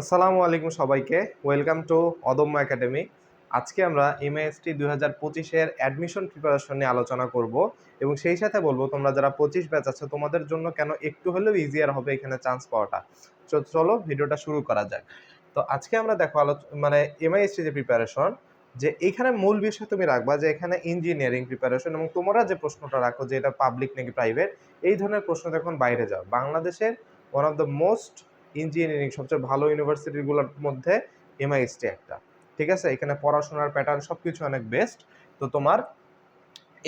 আসসালামু আলাইকুম সবাইকে। ওয়েলকাম টু অদম্য একাডেমি আজকে আমরা এমএএসটি দুই হাজার পঁচিশের অ্যাডমিশন প্রিপারেশন নিয়ে আলোচনা করব এবং সেই সাথে বলব, তোমরা যারা পঁচিশ ব্যাচ আছে, তোমাদের জন্য কেন একটু হলেও ইজিয়ার হবে এখানে চান্স পাওয়াটা? চলো ভিডিওটা শুরু করা যাক। তো আজকে আমরা দেখো আলো মানে এমআইএসটি যে প্রিপারেশন যে এখানে মূল বিষয় তুমি রাখবা যে এখানে ইঞ্জিনিয়ারিং প্রিপারেশন এবং তোমরা যে প্রশ্নটা রাখো যে এটা পাবলিক নাকি প্রাইভেট এই ধরনের প্রশ্ন এখন বাইরে যাও। বাংলাদেশের one of the most engineering, সবচেয়ে ভালো ইউনিভার্সিটিগুলোর মধ্যে এমআইএসটি একটা। ঠিক আছে? এখানে পড়াশোনার প্যাটার্ন সব কিছু অনেক বেস্ট তো তোমার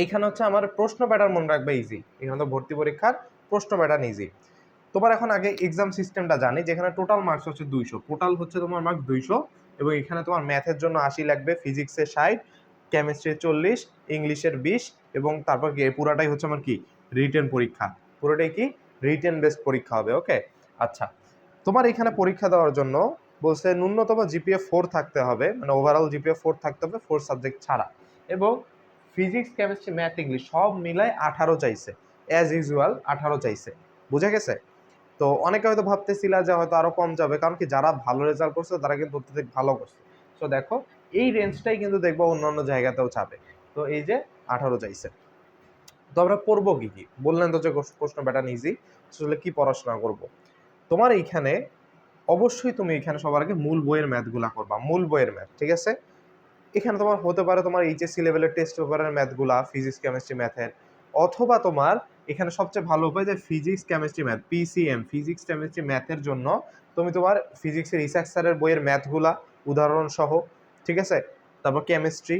এখানে হচ্ছে আমার প্রশ্ন প্যাটার্ন মনে রাখবে ইজি এখানে তো ভর্তি পরীক্ষার প্রশ্ন প্যাটার্ন ইজি তোমার এখন আগে এক্সাম সিস্টেমটা জানি, যেখানে টোটাল মার্কস হচ্ছে দুইশো। টোটাল হচ্ছে তোমার মার্কস দুইশো এবং এখানে তোমার ম্যাথের জন্য আশি লাগবে ফিজিক্সের ষাট কেমিস্ট্রির চল্লিশ ইংলিশের বিশ এবং তারপর কি পুরাটাই হচ্ছে আমার কি রিটেন পরীক্ষা। পুরোটাই কি রিটেন বেসড পরীক্ষা হবে ওকে আচ্ছা। তোমার এখানে পরীক্ষা দেওয়ার জন্য বলছে ন্যূনতম জিপিএ ফোর থাকতে হবে মানে ওভারঅল জিপিএ ফোর থাকতে হবে ফোর সাবজেক্ট ছাড়া। এবং ফিজিক্স কেমিস্ট্রি ম্যাথ ইংলিশ সব মিলায় আঠারো চাইছে। অ্যাজ ইউজুয়াল আঠারো চাইছে। বুঝে গেছে? তো অনেকে হয়তো ভাবতেছিলা যে হয়তো আরও কম যাবে, কারণ কি যারা ভালো রেজাল্ট করছে, তারা কিন্তু অত্যধিক ভালো করছে। তো দেখো, এই রেঞ্জটাই কিন্তু দেখব অন্য অন্য জায়গাতেও যাবে তো এই যে আঠারো চাইছে। তো আমরা পড়ব কি কি? বললেন তো যে প্রশ্ন প্যাটার্ন ইজি আসলে কি পড়াশোনা করব? তোমার এইখানে অবশ্যই তুমি এখানে সবার আগে মূল বইয়ের ম্যাথগুলা করবা, মূল বইয়ের ম্যাথ, ঠিক আছে? এখানে তোমার হতে পারে তোমার এইচএসসি লেভেলের টেস্ট পেপারের ম্যাথগুলা ফিজিক্স কেমিস্ট্রি ম্যাথের অথবা তোমার এখানে সবচেয়ে ভালো উপায় যে physics chemistry math PCM physics chemistry ম্যাথের জন্য তুমি তোমার ফিজিক্সের রিসার্চ স্যারের বইয়ের ম্যাথগুলা উদাহরণ সহ ঠিক আছে? তারপর কেমিস্ট্রি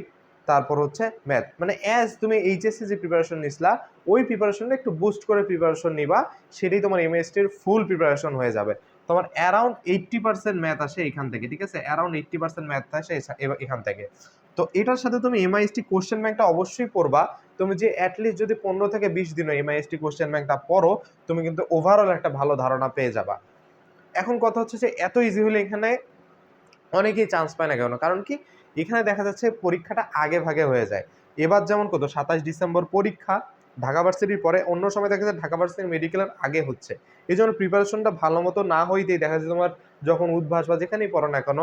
তারপর হচ্ছে ম্যাথ মানে অ্যাজ তুমি এইচএসসি যে প্রিপারেশন নিছিলা ওই প্রিপারেশনটা একটু বুস্ট করে প্রিপারেশন নিবা, সেটাই তোমার এমএসটির ফুল প্রিপারেশন হয়ে যাবে। তোমার অ্যারাউন্ড এইট্টি পার্সেন্ট ম্যাথ আসে এখান থেকে, ঠিক আছে? অ্যারাউন্ড এইট্টি পার্সেন্ট ম্যাথ আসে এখান থেকে। তো এটার সাথে তুমি এমআইএসটি কোশ্চেন ব্যাংকটা অবশ্যই পড়বা। তুমি যে অ্যাটলিস্ট যদি পনেরো থেকে বিশ দিনও এমআইএসটি কোশ্চেন ব্যাংকটা পড়ো, তুমি কিন্তু ওভারঅল একটা ভালো ধারণা পেয়ে যাবা। এখন কথা হচ্ছে যে এত ইজি হলে এখানে অনেকেই চান্স পায় না কেন? কারণ কি? এখানে দেখা যাচ্ছে পরীক্ষাটা আগে ভাগে হয়ে যায়। এবার যেমন কত, সাতাশ ডিসেম্বর পরীক্ষা, ঢাকা ভার্সিটির পরে অন্য সময় দেখা যাচ্ছে ঢাকা ভার্সিটির মেডিকেলের আগে হচ্ছে। এই জন্য প্রিপারেশনটা ভালো মতো না হইতেই দেখা যাচ্ছে তোমার যখন উদ্ভাস বা যেখানেই পড়ো না কেন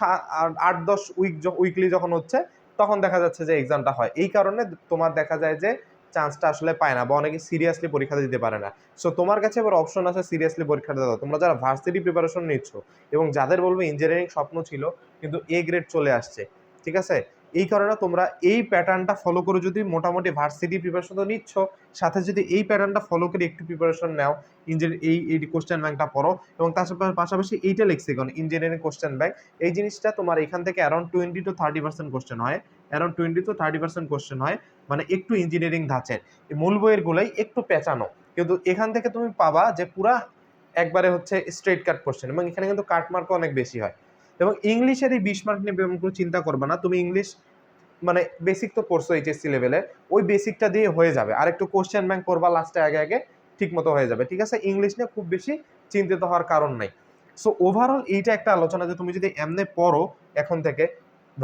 আট- আট, দশ উইক উইকলি যখন হচ্ছে, তখন দেখা যাচ্ছে যে এক্সামটা হয়। এই কারণে তোমার দেখা যায় যে চান্সটা আসলে পায় না বা অনেকে সিরিয়াসলি পরীক্ষাটা দিতে পারে না। সো তোমার কাছে এবার অপশন আছে সিরিয়াসলি পরীক্ষাটা দাও তোমরা যারা ভার্সিটি প্রিপারেশন নিচ্ছ এবং যাদের বলব ইঞ্জিনিয়ারিং স্বপ্ন ছিল, কিন্তু এ গ্রেড চলে আসছে, ঠিক আছে? এই কারণে তোমরা এই প্যাটার্নটা ফলো করে যদি মোটামুটি ভার্সিটি প্রিপারেশন তো নিচ্ছ, সাথে যদি এই প্যাটার্নটা ফলো করে একটু প্রিপারেশন নাও ইঞ্জিনিয়ার এই এই কোশ্চেন ব্যাংকটা পড়ো এবং তার পাশাপাশি এইটা লিখছি, কারণ ইঞ্জিনিয়ারিং কোশ্চেন ব্যাংক এই জিনিসটা তোমার এখান থেকে around twenty to thirty percent question হয়। Around twenty to thirty percent question হয় মানে একটু ইঞ্জিনিয়ারিং ধাঁচের। এই মূল বইয়ের গুলাই একটু পেঁচানো। কিন্তু এখান থেকে তুমি পাবা যে পুরা একবারে হচ্ছে স্ট্রেট কাট কোশ্চেন এবং এখানে কিন্তু কাট মার্কও অনেক বেশি হয়। এবং ইংলিশের এই বিশ মার্ক নিয়ে কোনো চিন্তা করবে না, তুমি ইংলিশ মানে বেসিক তো পড়ছো এইচএসসি লেভেলে ওই বেসিকটা দিয়ে হয়ে যাবে। আর একটু কোশ্চেন ব্যাংক করবা লাস্টে আগে আগে ঠিক মতো হয়ে যাবে। ঠিক আছে? ইংলিশ নিয়ে খুব বেশি চিন্তিত হওয়ার কারণ নাই। সো ওভারঅল এইটা একটা আলোচনা যে তুমি যদি এমনি পড়ো এখন থেকে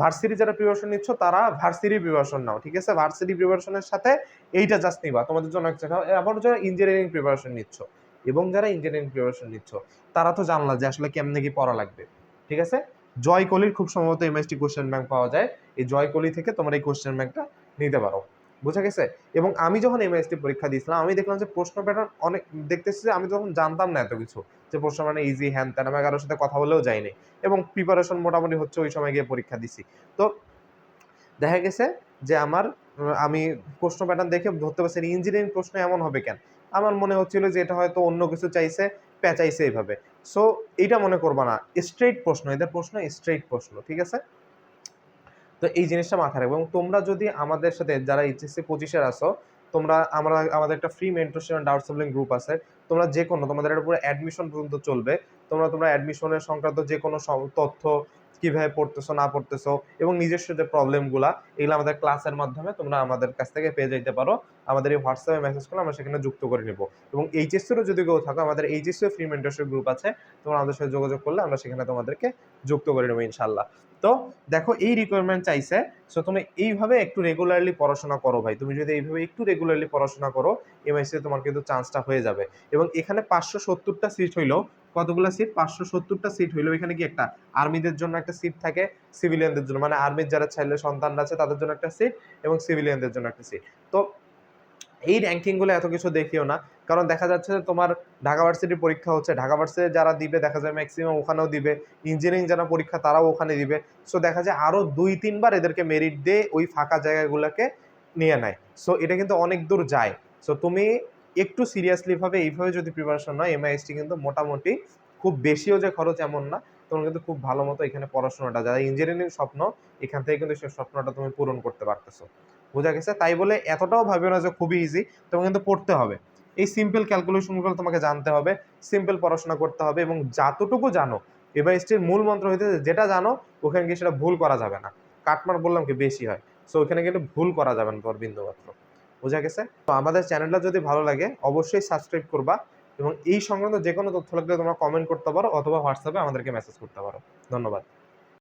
ভার্সিটি যারা প্রিপারেশন নিচ্ছ, তারা ভার্সিটি প্রিপারেশন নাও, ঠিক আছে? ভার্সিটি প্রিপারেশনের সাথে এইটা জাস্ট নিবা। তোমাদের জন্য একটা আবার যারা ইঞ্জিনিয়ারিং প্রিপারেশন নিচ্ছ, এবং যারা ইঞ্জিনিয়ারিং প্রিপারেশন নিচ্ছ, তারা তো জানলা যে আসলে কেমনে কি পড়া লাগবে, ঠিক আছে? জয় কলির খুব সম্ভবত এমএসটি কোশ্চেন ব্যাংক পাওয়া যায়। এই জয় কলি থেকে তোমরা এই কোশ্চেন ব্যাংকটা নিতে পারো। বুঝা গেছে? এবং আমি যখন এমএসটি পরীক্ষা দিয়েছিলাম, আমি দেখলাম যে প্রশ্ন প্যাটার্ন অনেক, দেখতেছি যে আমি তখন জানতাম না এত কিছু। যে প্রশ্ন মানে ইজি হ্যান ত্যান আমি কারোর সাথে কথা বলেও যাইনি। এবং প্রিপারেশন মোটামুটি হচ্ছে ওই সময় গিয়ে পরীক্ষা দিছি। তো দেখা গেছে যে আমার, আমি প্রশ্ন প্যাটার্ন দেখে ধরতে পারছি ইঞ্জিনিয়ারিং প্রশ্ন এমন হবে কেন? আমার মনে হচ্ছিল যে এটা হয়তো অন্য কিছু চাইছে পেঁচাইছে এইভাবে। সো এইটা মনে করবা না স্ট্রেইট প্রশ্ন, এদের প্রশ্ন স্ট্রেইট প্রশ্ন, ঠিক আছে? তো এই জিনিসটা মাথায় রাখবে। এবং তোমরা যদি আমাদের সাথে যারা এইচএসসি পঁচিশের আসো তোমরা আমরা, আমাদের একটা free mentorship doubt solving group আছে। তোমরা যে কোনো তোমাদের এটা পুরো অ্যাডমিশন পর্যন্ত চলবে। তোমরা তোমরা অ্যাডমিশনের সংক্রান্ত যে কোনো তথ্য কীভাবে পড়তেছো, না পড়তেছো এবং নিজস্ব যে প্রবলেমগুলা এগুলো আমাদের ক্লাসের মাধ্যমে তোমরা আমাদের কাছ থেকে পেয়ে যেতে পারো। আমাদের এই হোয়াটসঅ্যাপে মেসেজ করলে আমরা সেখানে যুক্ত করে নেব। এবং এইচএসসিরও যদি কেউ থাকো, আমাদের এইচএসসিও ফ্রি মেন্টরশিপ গ্রুপ আছে, তোমরা আমাদের সাথে যোগাযোগ করলে আমরা সেখানে তোমাদেরকে যুক্ত করে নেব ইনশাল্লাহ তো দেখো, এই রিকোয়ারমেন্ট চাইছে সো তুমি এইভাবে একটু রেগুলারলি পড়াশোনা করো ভাই। তুমি যদি এইভাবে একটু রেগুলারলি পড়াশোনা করো এমআইসি তোমার কিন্তু চান্সটা হয়ে যাবে। এবং এখানে পাঁচশো সত্তরটা সিট হইল কতগুলো সিট পাঁচশো সত্তরটা সিট হইল এখানে কি একটা আর্মিদের জন্য একটা সিট থাকে সিভিলিয়ানদের জন্য। মানে আর্মির যারা ছেলে সন্তানরা আছে, তাদের জন্য একটা সিট এবং সিভিলিয়ানদের জন্য একটা সিট তো এই র্যাঙ্কিংগুলো এত কিছু দেখিও না। কারণ দেখা যাচ্ছে যে তোমার ঢাকা ভার্সিটির পরীক্ষা হচ্ছে। ঢাকা ভার্সিটি যারা দিবে, দেখা যায় ম্যাক্সিমাম ওখানেও দিবে। ইঞ্জিনিয়ারিং যারা পরীক্ষা তারাও ওখানে দিবে। সো দেখা যায় আরও দুই, তিনবার এদেরকে মেরিট দিয়ে ওই ফাঁকা জায়গাগুলোকে নিয়ে নেয়। সো এটা কিন্তু অনেক দূর যায়। সো তুমি একটু সিরিয়াসলিভাবে এইভাবে যদি প্রিপারেশন নয় এমআইএসটি কিন্তু মোটামুটি খুব বেশিও যে খরচ এমন না। তোমার কিন্তু খুব ভালো মতো এখানে পড়াশোনাটা, যারা ইঞ্জিনিয়ারিং স্বপ্ন, এখান থেকে কিন্তু সেই স্বপ্নটা তুমি পূরণ করতে পারতেছো। বোঝা গেছে? তাই বলে এতটাও ভাবিও না যে খুবই ইজি তোমাকে কিন্তু পড়তে হবে। এই সিম্পল ক্যালকুলেশনগুলো তোমাকে জানতে হবে সিম্পল পড়াশোনা করতে হবে এবং যতটুকু জানো এমআইএসটির মূল মন্ত্র হইতে যেটা জানো, ওখানে গিয়ে সেটা ভুল করা যাবে না। কাটমার বললাম কি, বেশি হয়। সো ওখানে কিন্তু ভুল করা যাবে না তোর বিন্দু মাত্র বোঝা গেছে? তো আমাদের চ্যানেলটা যদি ভালো লাগে, অবশ্যই সাবস্ক্রাইব করবা এবং এই সংক্রান্ত যে কোনো তথ্য লাগলে তোমরা কমেন্ট করতে পারো অথবা হোয়াটসঅ্যাপে আমাদেরকে মেসেজ করতে পারো। ধন্যবাদ।